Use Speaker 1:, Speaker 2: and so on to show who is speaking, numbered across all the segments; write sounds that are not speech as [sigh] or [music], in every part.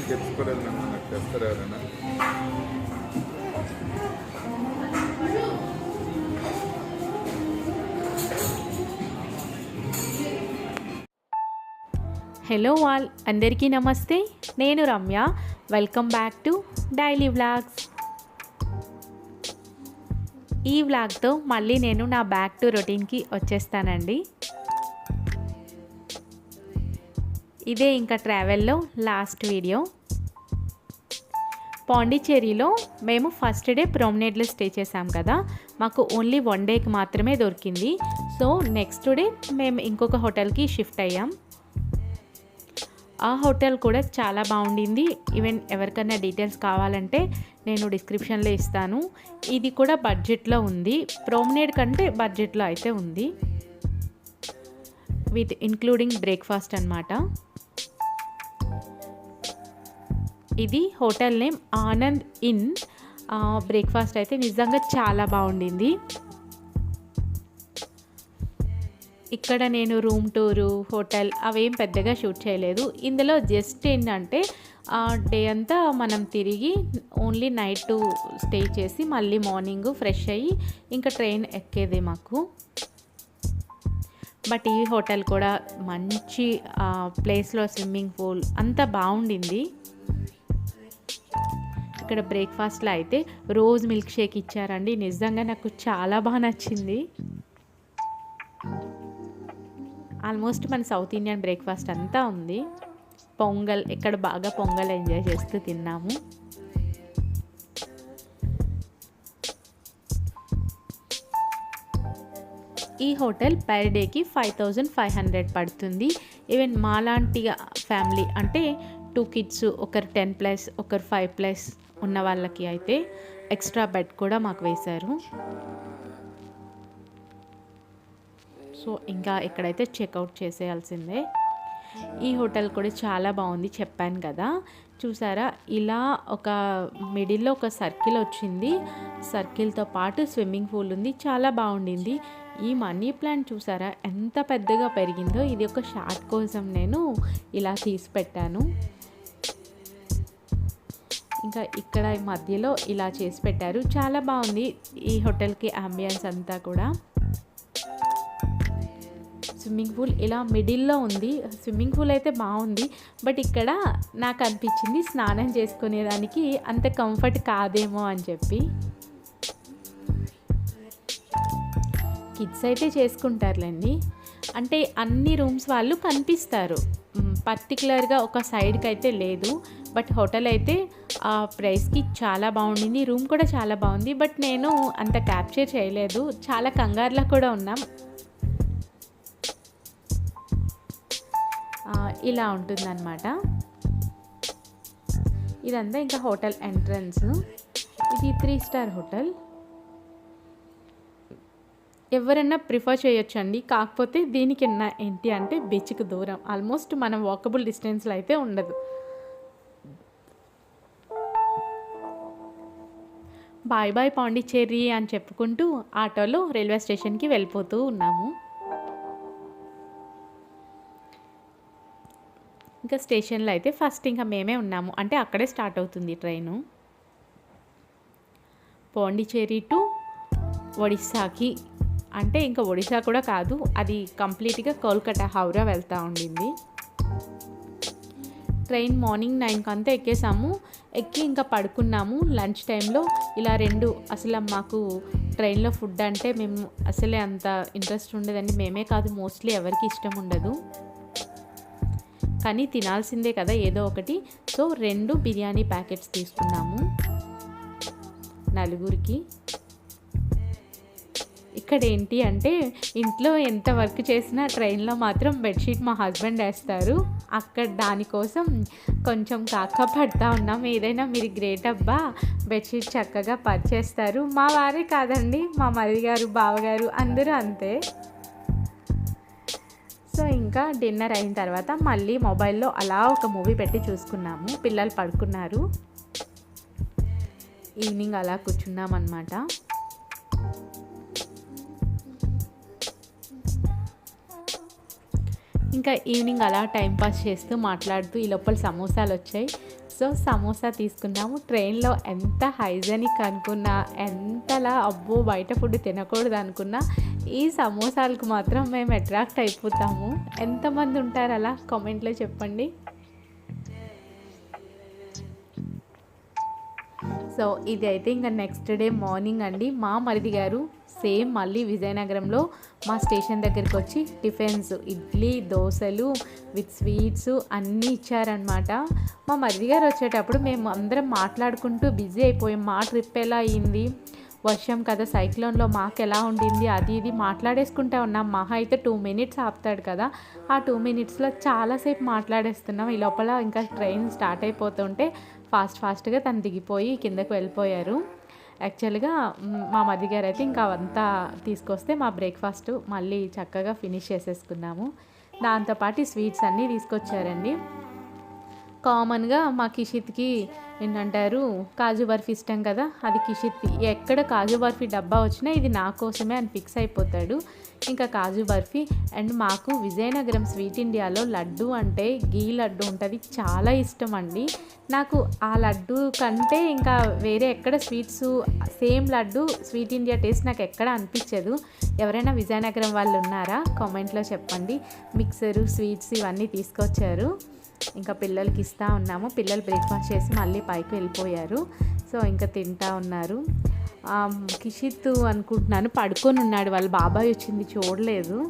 Speaker 1: నేను తెచ్చుకోలేదు నాకు తెస్తారు ఎవరైనా.
Speaker 2: హలో వాల్ అందరికీ నమస్తే. నేను Ramya. Welcome back to daily vlogs ఈ వ్లాగ్తో మళ్ళీ నేను నా బ్యాక్ టు రొటీన్కి వచ్చేస్తానండి. ఇదే ఇంకా ట్రావెల్లో లాస్ట్ వీడియో. పాండిచ్చేరిలో మేము ఫస్ట్ డే ప్రొమినేట్లో స్టే చేసాం కదా మాకు ఓన్లీ వన్ డేకి మాత్రమే దొరికింది. సో నెక్స్ట్ డే మేము ఇంకొక హోటల్కి షిఫ్ట్ అయ్యాం. ఆ హోటల్ కూడా చాలా బాగుండింది. ఈవెన్ ఎవరికైనా డీటెయిల్స్ కావాలంటే నేను డిస్క్రిప్షన్లో ఇస్తాను. ఇది కూడా బడ్జెట్లో ఉంది. ప్రోమ్నేడ్ కంటే బడ్జెట్లో అయితే ఉంది. విత్ ఇంక్లూడింగ్ బ్రేక్ఫాస్ట్ అనమాట ఇది hotel name Anand inn. Breakfast అయితే నిజంగా చాలా బాగుండింది. ఇక్కడ నేను రూమ్ టూరు హోటల్ అవేం పెద్దగా షూట్ చేయలేదు. ఇందులో జస్ట్ ఏంటంటే డే అంతా మనం తిరిగి ఓన్లీ నైట్ స్టే చేసి మళ్ళీ మార్నింగ్ ఫ్రెష్ అయ్యి ఇంకా ట్రైన్ ఎక్కేది మాకు. బట్ ఈ హోటల్ కూడా మంచి ప్లేస్లో స్విమ్మింగ్ పూల్ అంతా బాగుండింది. ఇక్కడ బ్రేక్ఫాస్ట్లో అయితే రోజ్ మిల్క్ షేక్ ఇచ్చారండి. నిజంగా నాకు చాలా బాగా నచ్చింది. ఆల్మోస్ట్ మన సౌత్ ఇండియన్ బ్రేక్ఫాస్ట్ అంతా ఉంది. పొంగల్ ఇక్కడ బాగా పొంగల్ ఎంజాయ్ చేస్తూ తిన్నాము. ఈ హోటల్ పర్ డేకి ఫైవ్ థౌజండ్ ఫైవ్ హండ్రెడ్ పడుతుంది. ఈవెన్ మాలాంటి ఫ్యామిలీ అంటే టూ కిడ్స్ ఒకరు టెన్ ప్లస్ ఒకరు ఫైవ్ ప్లస్ ఉన్న వాళ్ళకి అయితే ఎక్స్ట్రా బెడ్ కూడా మాకు వేశారు. సో ఇంకా ఇక్కడైతే చెక్అవుట్ చేసేయాల్సిందే ఈ హోటల్ కూడా చాలా బాగుంది చెప్పాను కదా. చూసారా? ఇలా ఒక మిడిల్లో ఒక సర్కిల్ వచ్చింది. సర్కిల్తో పాటు స్విమ్మింగ్ పూల్ ఉంది. చాలా బాగుండింది. ఈ మనీ ప్లాంట్ చూసారా? ఎంత పెద్దగా పెరిగిందో. ఇది ఒక షార్ట్ కోసం నేను ఇలా తీసి పెట్టాను. ఇంకా ఇక్కడ ఈ మధ్యలో ఇలా చేసి పెట్టారు. చాలా బాగుంది ఈ హోటల్కి అంబియన్స్ అంతా కూడా. స్విమ్మింగ్ పూల్ ఇలా మిడిల్లో ఉంది. స్విమ్మింగ్ పూల్ అయితే బాగుంది. బట్ ఇక్కడ నాకు అనిపించింది స్నానం చేసుకునేదానికి అంత కంఫర్ట్ కాదేమో అని చెప్పి. కిడ్స్ అయితే చేసుకుంటారులేండి. అంటే అన్ని రూమ్స్ వాళ్ళు కనిపిస్తారు. పర్టికులర్గా ఒక సైడ్కి అయితే లేదు. బట్ హోటల్ అయితే ఆ ప్రైస్కి చాలా బాగుండింది. రూమ్ కూడా చాలా బాగుంది. బట్ నేను అంత క్యాప్చర్ చేయలేదు. చాలా కంగారులో కూడా ఉన్నాం. ఇలా ఉంటుందన్నమాట. ఇదంతా ఇంకా హోటల్ ఎంట్రన్స్. ఇది త్రీ స్టార్ హోటల్. ఎవరైనా ప్రిఫర్ చేయొచ్చండి. కాకపోతే దీనికి ఏంటి అంటే బీచ్కి దూరం. ఆల్మోస్ట్ మనం వాకబుల్ డిస్టెన్స్లో అయితే ఉండదు. బాయ్ బాయ్ పాండిచ్చేరి అని చెప్పుకుంటూ ఆటోలో రైల్వే స్టేషన్కి వెళ్ళిపోతూ ఉన్నాము. ఇంకా స్టేషన్లో అయితే ఫస్ట్ ఇంకా మేమే ఉన్నాము. అంటే అక్కడే స్టార్ట్ అవుతుంది ట్రైను. పాండిచేరి టు ఒడిస్సాకి. అంటే ఇంకా ఒడిశా కూడా కాదు అది కంప్లీట్గా కోల్కతా హౌరా వెళ్తూ ఉండింది. ట్రైన్ మార్నింగ్ నైన్కి అంతా ఎక్కేసాము. ఎక్కి ఇంకా పడుకున్నాము. లంచ్ టైంలో ఇలా రెండు అసలు మాకు ట్రైన్లో ఫుడ్ అంటే మేము అసలే అంత ఇంట్రెస్ట్ ఉండదండి. మేమే కాదు మోస్ట్లీ ఎవరికి ఇష్టం ఉండదు. కానీ తినాల్సిందే కదా ఏదో ఒకటి. సో రెండు బిర్యానీ ప్యాకెట్స్ తీసుకున్నాము నలుగురికి. ఇక్కడ ఏంటి అంటే ఇంట్లో ఎంత వర్క్ చేసినా ట్రైన్లో మాత్రం బెడ్షీట్ మా హస్బెండ్ వేస్తారు. అక్కడ దానికోసం కొంచెం కాక పడతా ఉన్నాం. ఏదైనా మీరు గ్రేట్ అబ్బా బెడ్షీట్ చక్కగా పరిచేస్తారు. మా వారే కాదండి మా మరిది గారు బావగారు అందరూ అంతే. సో ఇంకా డిన్నర్ అయిన తర్వాత మళ్ళీ మొబైల్లో అలా ఒక మూవీ పెట్టి చూసుకున్నాము. పిల్లలు పడుకున్నారు. ఈవినింగ్ అలా కూర్చున్నాం అనమాట ఇంకా ఈవినింగ్ అలా టైం పాస్ చేస్తూ మాట్లాడుతూ ఈ లోపల సమోసాలు వచ్చాయి. సో సమోసా తీసుకున్నాము. ట్రైన్లో ఎంత హైజెనిక్ అనుకున్నా ఎంతలా అబ్బో బయట ఫుడ్ తినకూడదు అనుకున్నా ఈ సమోసాలకు మాత్రం మేము అట్రాక్ట్ అయిపోతాము. ఎంతమంది ఉంటారు అలా? కామెంట్లో చెప్పండి. సో ఇది అయితే ఇంకా నెక్స్ట్ డే మార్నింగ్ అండి. మా మరిది గారు సేమ్ మళ్ళీ విజయనగరంలో మా స్టేషన్ దగ్గరికి వచ్చి టిఫిన్స్ ఇడ్లీ దోశలు విత్ స్వీట్స్ అన్నీ ఇచ్చారనమాట మా మరిది గారు వచ్చేటప్పుడు మేము అందరం మాట్లాడుకుంటూ బిజీ అయిపోయాం. మా ట్రిప్ ఎలా అయింది? వర్షం కదా సైక్లోన్లో మాకు ఎలా ఉండింది? అది ఇది మాట్లాడేసుకుంటా ఉన్నాం. మహా అయితే టూ మినిట్స్ ఆపుతాడు కదా. ఆ టూ మినిట్స్లో చాలాసేపు మాట్లాడేస్తున్నాం. ఈ లోపల ఇంకా ట్రైన్ స్టార్ట్ అయిపోతుంటే ఫాస్ట్ ఫాస్ట్గా తను దిగిపోయి కిందకు వెళ్ళిపోయారు. యాక్చువల్గా మా మది గారు అయితే ఇంకా అంతా తీసుకొస్తే మా బ్రేక్ఫాస్ట్ మళ్ళీ చక్కగా ఫినిష్ చేసేసుకున్నాము. దాంతోపాటు స్వీట్స్ అన్నీ తీసుకొచ్చారండి. కామన్గా మా కిషిత్కి ఏంటంటారు కాజు బర్ఫీ ఇష్టం కదా అది కిషిత్ ఎక్కడ కాజు బర్ఫీ డబ్బా వచ్చినా ఇది నా కోసమే అని ఫిక్స్ అయిపోతాడు. ఇంకా కాజు బర్ఫీ అండ్ మాకు విజయనగరం స్వీట్ ఇండియాలో లడ్డు అంటే గీ లడ్డు ఉంటుంది. చాలా ఇష్టం అండి నాకు ఆ లడ్డు కంటే ఇంకా వేరే ఎక్కడ sweets same laddu sweet India taste నాకు ఎక్కడ అనిపించదు. ఎవరైనా విజయనగరం వాళ్ళు ఉన్నారా కామెంట్లో చెప్పండి. మిక్సరు స్వీట్స్ ఇవన్నీ తీసుకొచ్చారు. ఇంకా పిల్లలకి ఇస్తూ ఉన్నాము. పిల్లలు బ్రేక్ఫాస్ట్ చేసి మళ్ళీ పైకి వెళ్ళిపోయారు. సో ఇంకా తింటా ఉన్నారు. కిషిత్ అనుకుంటున్నాను. పడుకొని ఉన్నాడు. వాళ్ళ బాబాయ్ వచ్చింది. చూడలేదు.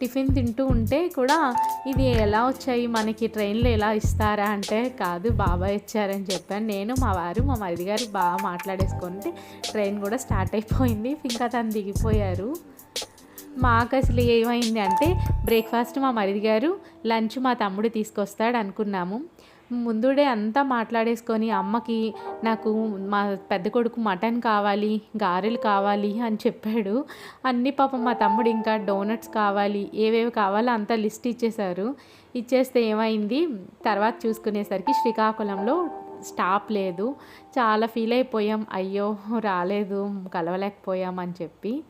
Speaker 2: టిఫిన్ తింటూ ఉంటే కూడా ఇది ఎలా వచ్చాయి? మనకి ట్రైన్లో ఎలా ఇస్తారా అంటే కాదు బాబాయ్ ఇచ్చారని చెప్పాను. నేను మా వారు మా మరిది గారు బాగా మాట్లాడేసుకుంటే ట్రైన్ కూడా స్టార్ట్ అయిపోయింది. ఇంకా తను దిగిపోయారు. మాకు అసలు ఏమైంది అంటే బ్రేక్ఫాస్ట్ మా మరిది గారు లంచ్ మా తమ్ముడు తీసుకొస్తాడు అనుకున్నాము. ముందుడే అంతా మాట్లాడేసుకొని అమ్మకి నాకు మా పెద్ద కొడుకు మటన్ కావాలి గారెలు కావాలి అని చెప్పాడు. అన్ని పాపం మా తమ్ముడు ఇంకా డోనట్స్ కావాలి ఏవేవి కావాలో అంతా లిస్ట్ ఇచ్చేశారు. ఇచ్చేస్తే ఏమైంది? తర్వాత చూసుకునేసరికి శ్రీకాకుళంలో స్టాప్ లేదు. చాలా ఫీల్ అయిపోయాం. అయ్యో రాలేదు కలవలేకపోయాం అని చెప్పి.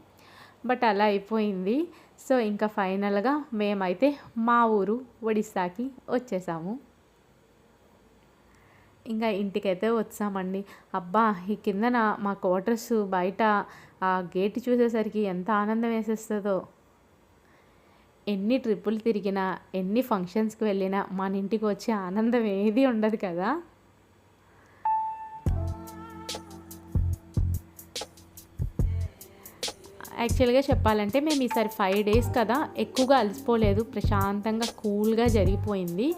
Speaker 2: బట్ అలా అయిపోయింది. సో ఇంకా ఫైనల్గా మేమైతే మా ఊరు ఒడిస్సాకి వచ్చేసాము. ఇంకా ఇంటికైతే వచ్చామండి. అబ్బా ఈ కిందన మా క్వార్టర్స్ బయట ఆ గేట్ చూసేసరికి ఎంత ఆనందం వేసేస్తుందో. ఎన్ని ట్రిప్పులు తిరిగినా ఎన్ని ఫంక్షన్స్కి వెళ్ళినా మన ఇంటికి వచ్చే ఆనందం ఏది ఉండదు కదా. యాక్చువల్గా చెప్పాలంటే మేము ఈసారి ఫైవ్ డేస్ కదా ఎక్కువగా అలసిపోలేదు. ప్రశాంతంగా కూల్గా జరిగిపోయింది.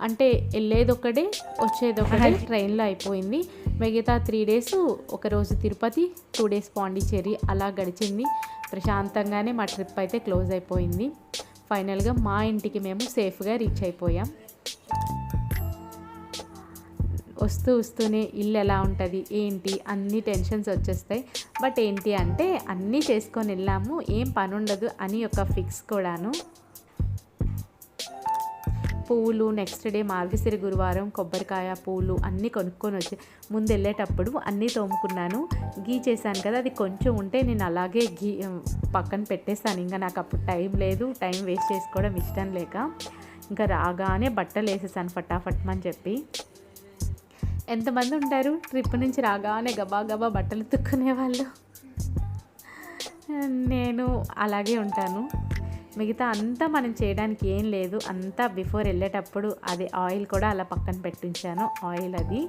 Speaker 2: అంటే వెళ్ళేది ఒకటే వచ్చేది ఒకటే ట్రైన్లో అయిపోయింది. మిగతా త్రీ డేస్ ఒకరోజు తిరుపతి టూ డేస్ పాండిచ్చేరి అలా గడిచింది. ప్రశాంతంగానే మా ట్రిప్ అయితే క్లోజ్ అయిపోయింది. ఫైనల్గా మా ఇంటికి మేము సేఫ్గా రీచ్ అయిపోయాం. వస్తూ వస్తూనే ఇల్లు ఎలా ఉంటుంది ఏంటి అన్ని టెన్షన్స్ వచ్చేస్తాయి. బట్ ఏంటి అంటే అన్నీ చేసుకొని వెళ్ళాము ఏం పని ఉండదు అని ఒక ఫిక్స్ కూడాను. పువ్వులు నెక్స్ట్ డే మార్గశిరి గురువారం కొబ్బరికాయ పూలు అన్నీ కొనుక్కొని వచ్చి ముందు వెళ్ళేటప్పుడు అన్నీ తోముకున్నాను. గీ చేశాను కదా అది కొంచెం ఉంటే నేను అలాగే గీ పక్కన పెట్టేస్తాను. ఇంకా నాకు అప్పుడు టైం లేదు టైం వేస్ట్ చేసుకోవడం ఇష్టం లేక ఇంకా రాగానే బట్టలు వేసేసాను ఫటాఫట్మని చెప్పి. ఎంతమంది ఉంటారు? ట్రిప్ నుంచి రాగానే గబా గబా బట్టలు తుక్కునే వాళ్ళు. నేను అలాగే ఉంటాను. మిగతా అంతా మనం చేయడానికి ఏం లేదు. అంతా బిఫోర్ వెళ్ళేటప్పుడు అది ఆయిల్ కూడా అలా పక్కన పెట్టించాను. ఆయిల్ అది.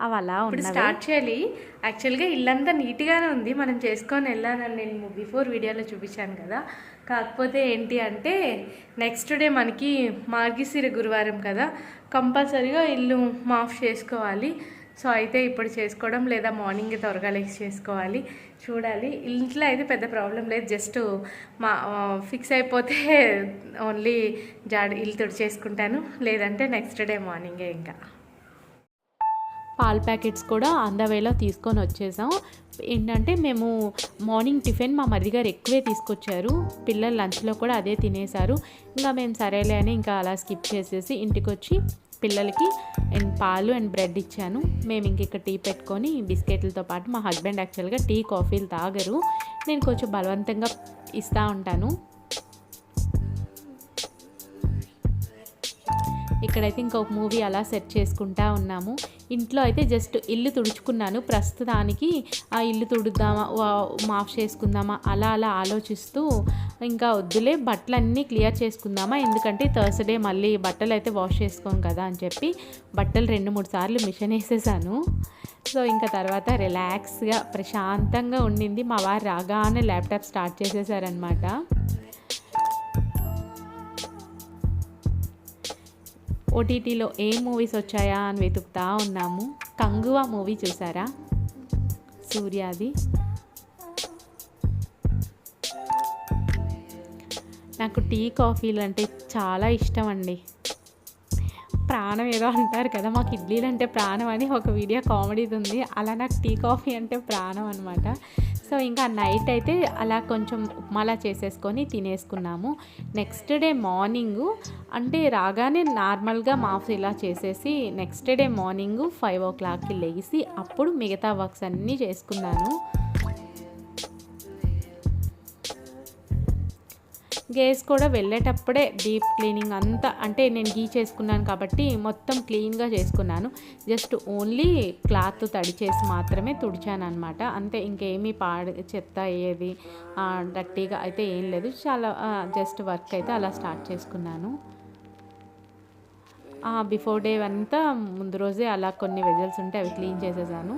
Speaker 2: అవి అలా
Speaker 3: స్టార్ట్ చేయాలి. యాక్చువల్గా ఇల్లంతా నీట్గానే ఉంది. మనం చేసుకొని వెళ్ళానని నేను బిఫోర్ వీడియోలో చూపించాను కదా. కాకపోతే ఏంటి అంటే నెక్స్ట్ డే మనకి మార్గిశిర గురువారం కదా. కంపల్సరీగా ఇల్లు మాఫ్ చేసుకోవాలి. సో అయితే ఇప్పుడు చేసుకోవడం లేదా మార్నింగ్ త్వరగా లేచి చేసుకోవాలి. చూడాలి. ఇంట్లో అయితే పెద్ద ప్రాబ్లం లేదు. జస్ట్ మా ఫిక్స్ అయిపోతే [laughs] ఓన్లీ జాడి ఇల్లు తుడిచేసుకుంటాను. లేదంటే నెక్స్ట్ డే మార్నింగే ఇంకా.
Speaker 2: పాల ప్యాకెట్స్ కూడా అందవేలో తీసుకొని వచ్చేసాం. ఏంటంటే మేము మార్నింగ్ టిఫిన్ మా మరిది గారు ఎక్కువే తీసుకొచ్చారు. పిల్లలు లంచ్లో కూడా అదే తినేశారు. ఇంకా మేము సరేలే అని ఇంకా అలా స్కిప్ చేసేసి ఇంటికి వచ్చి పిల్లలకి అండ్ పాలు అండ్ బ్రెడ్ ఇచ్చాను. మేము ఇంక ఇక్కడ టీ పెట్టుకొని బిస్కెట్లతో పాటు మా హస్బెండ్ యాక్చువల్గా టీ కాఫీలు తాగరు. నేను కొంచెం బలవంతంగా ఇస్తూ ఉంటాను. ఇక్కడైతే ఇంకొక మూవీ అలా సెట్ చేసుకుంటా ఉన్నాము. ఇంట్లో అయితే జస్ట్ ఇల్లు తుడుచుకున్నాను. ప్రస్తుతానికి ఆ ఇల్లు తుడుద్దామా వా- మాఫ్ చేసుకుందామా అలా అలా ఆలోచిస్తూ ఇంకా వద్దులే బట్టలన్నీ క్లియర్ చేసుకుందామా ఎందుకంటే థర్స్డే మళ్ళీ బట్టలు అయితే వాష్ చేసుకోం కదా అని చెప్పి బట్టలు రెండు మూడు సార్లు మిషన్ వేసేసాను. సో ఇంకా తర్వాత రిలాక్స్గా ప్రశాంతంగా ఉండింది. మా వారు రాగానే ల్యాప్టాప్ స్టార్ట్ చేసేసారనమాట ఓటీటీలో ఏ మూవీస్ వచ్చాయా అని వెతుకుతా ఉన్నాము. కంగువా మూవీ చూసారా? సూర్యాది. నాకు టీ కాఫీలు అంటే చాలా ఇష్టం అండి ప్రాణం ఏదో అంటారు కదా మాకు ఇడ్లీలు అంటే ప్రాణం అని ఒక వీడియో కామెడీది ఉంది. అలా నాకు టీ కాఫీ అంటే ప్రాణం అనమాట సో ఇంకా నైట్ అయితే అలా కొంచెం ఉప్మాలా చేసేసుకొని తినేసుకున్నాము. నెక్స్ట్ డే మార్నింగ్ అంటే రాగానే నార్మల్గా మాఫ్ ఇలా చేసేసి నెక్స్ట్ డే మార్నింగ్ ఫైవ్ ఓ క్లాక్కి లేచి అప్పుడు మిగతా వర్క్స్ అన్నీ చేసుకున్నాను. గేస్ కూడా వెళ్ళేటప్పుడే డీప్ క్లీనింగ్ అంతా అంటే నేను గీ చేసుకున్నాను కాబట్టి మొత్తం క్లీన్గా చేసుకున్నాను. జస్ట్ ఓన్లీ క్లాత్ తడి చేసి మాత్రమే తుడిచాను అనమాట అంతే ఇంకేమీ పాడు చెత్త ఏది డట్టీగా అయితే ఏం లేదు. చాలా జస్ట్ వర్క్ అయితే అలా స్టార్ట్ చేసుకున్నాను. బిఫోర్ డే అంతా ముందు రోజే అలా కొన్ని వెజల్స్ ఉంటే అవి క్లీన్ చేసేసాను.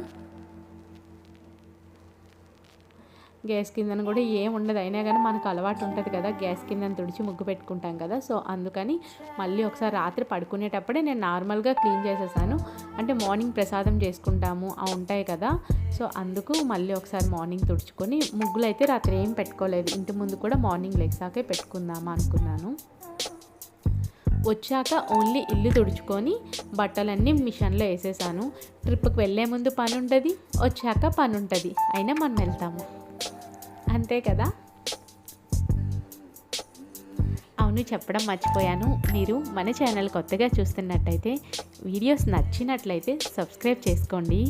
Speaker 2: గ్యాస్ కిందన కూడా ఏం ఉండదు. అయినా కానీ మనకు అలవాటు ఉంటుంది కదా గ్యాస్ కిందన తుడిచి ముగ్గు పెట్టుకుంటాం కదా. సో అందుకని మళ్ళీ ఒకసారి రాత్రి పడుకునేటప్పుడే నేను నార్మల్గా క్లీన్ చేసేసాను. అంటే మార్నింగ్ ప్రసాదం చేసుకుంటాము అవి ఉంటాయి కదా. సో అందుకు మళ్ళీ ఒకసారి మార్నింగ్ తుడుచుకొని ముగ్గులు అయితే రాత్రి ఏం పెట్టుకోలేదు. ఇంటి ముందు కూడా మార్నింగ్ లెగ్సాకే పెట్టుకుందామా అనుకున్నాను. వచ్చాక ఓన్లీ ఇల్లు తుడుచుకొని బట్టలన్నీ మిషన్లో వేసేసాను. ట్రిప్కి వెళ్ళే ముందు పని ఉంటుంది వచ్చాక పని ఉంటుంది అయినా మనం వెళ్తాము. అంతే కదా? అవును చెప్పడం మర్చిపోయాను. మీరు మన ఛానల్ కొత్తగా చూస్తున్నట్టయితే వీడియోస్ నచ్చినట్లయితే సబ్స్క్రైబ్ చేసుకోండి.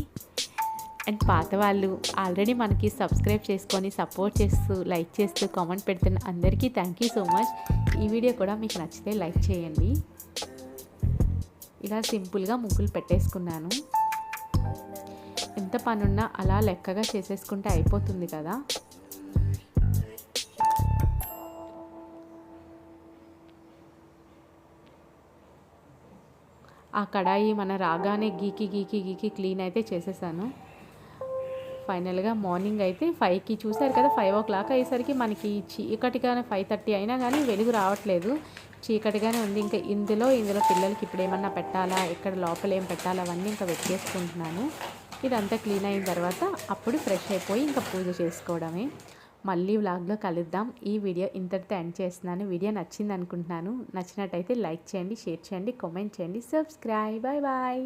Speaker 2: అండ్ పాత వాళ్ళు ఆల్రెడీ మనకి సబ్స్క్రైబ్ చేసుకొని సపోర్ట్ చేస్తూ లైక్ చేస్తూ కామెంట్ పెడుతున్న అందరికీ థ్యాంక్ యూ సో మచ్. ఈ వీడియో కూడా మీకు నచ్చితే లైక్ చేయండి. ఇలా సింపుల్గా ముగ్గులు పెట్టేసుకున్నాను. ఎంత పనున్నా అలా లెక్కగా చేసేసుకుంటే అయిపోతుంది కదా? ఆ కడాయి మన రాగానే గీకి గీకి గీకి క్లీన్ అయితే చేసేసాను. ఫైనల్గా మార్నింగ్ అయితే ఫైవ్కి చూశారు కదా ఫైవ్ ఓ క్లాక్ అయ్యేసరికి మనకి చీకటిగానే ఫైవ్ థర్టీ అయినా కానీ వెలుగు రావట్లేదు. చీకటిగానే ఉంది. ఇంకా ఇందులో ఇందులో పిల్లలకి ఇప్పుడు ఏమన్నా పెట్టాలా ఎక్కడ లోపల ఏం పెట్టాలా అవన్నీ ఇంకా వెతికేసుకుంటున్నాను. ఇదంతా క్లీన్ అయిన తర్వాత అప్పుడు ఫ్రెష్ అయిపోయి ఇంకా పూజ చేసుకోవడమే. మళ్ళీ వ్లాగ్లో కలుద్దాం. ఈ వీడియో ఇంతటితో ఎండ్ చేస్తున్నాను. వీడియో నచ్చింది అనుకుంటున్నాను నచ్చినట్టయితే లైక్ చేయండి షేర్ చేయండి కామెంట్ చేయండి సబ్స్క్రైబ్ బాయ్ బాయ్